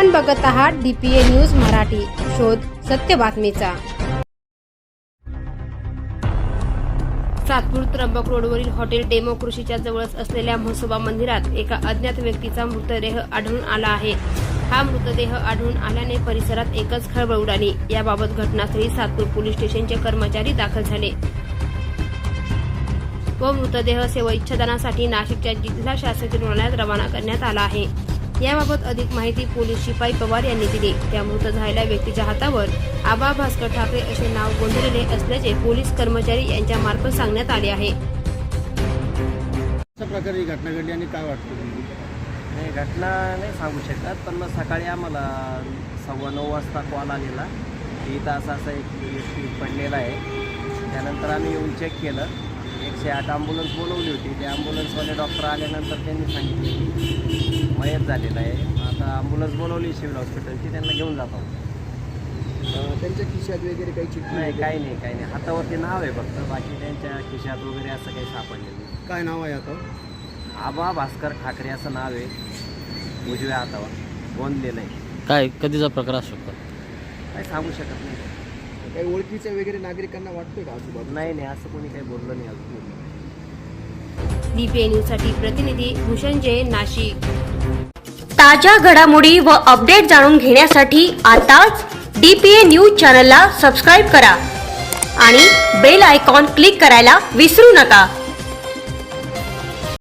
आपण बघत आहात डीपीए न्यूज मराठी. शोध सत्य बातमीचा. सातपूर त्र्यंबक रोडवरील हॉटेल डेमोक्रेसीच्या जवळच असलेल्या म्हसोबा मंदिरात एका अज्ञात व्यक्तीचा मृतदेह आढळून आला आहे. हा मृतदेह आढळून आल्याने परिसरात एकच खळबळ उडाली. याबाबत घटनास्थळी सातपूर पोलीस स्टेशनचे कर्मचारी दाखल झाले. व मृतदेह सेवा इच्छादानासाठी नाशिकच्या जिल्हा शासकीय रुग्णालयात रवाना करण्यात आला आहे. याबाबत अधिक माहिती पोलीस शिपाई पवार यांनी दिली. त्या मृत झालेल्या व्यक्तीच्या हातावर आबा भास्कर ठाकरे असे नाव गोंधळलेले असल्याचे पोलीस कर्मचारी यांच्या मार्फत सांगण्यात आले आहे. अशा प्रकारे ही घटना घडली आणि काय वाटतं? नाही घटना नाही सांगू शकत पण मग सकाळी आम्हाला सव्वा नऊ वाजता कॉल आलेला. की इथं असा असा एक व्यक्ती पडलेला आहे. त्यानंतर आम्ही येऊन चेक केलं. एकशे आठ ॲम्ब्युलन्स बोलवली होती. ते ॲम्ब्युलन्सवाले डॉक्टर आल्यानंतर त्यांनी सांगितले की मयत झालेला आहे. आता ॲम्ब्युलन्स बोलवली सिव्हिल हॉस्पिटलची त्यांना घेऊन जातो त्यांच्या खिशात वगैरे काही चिठ्ठी नाही? काही नाही काही नाही. हातावरती नाव आहे फक्त. बाकी त्यांच्या खिशात वगैरे असं काही सापडलेलं नाही. काय नाव आहे आता? आबा भास्कर ठाकरे असं नाव आहे. उजव्या हातावर. गोंदलेलं आहे. काय कधीचा प्रकार असू शकतो? काही सांगू शकत नाही. काही ओळखीच्या वगैरे नागरिकांना वाटतंय का आजूबाजू नाही नाही असं कोणी काही बोललं नाही अजून. डीपीए न्यूजसाठी प्रतिनिधी भूषण जैन नाशिक. ताज्या घडामोडी व अपडेट जाणून घेण्यासाठी आताच डीपीए न्यूज चॅनलला सबस्क्राईब करा आणि बेल आयकॉन क्लिक करायला विसरू नका.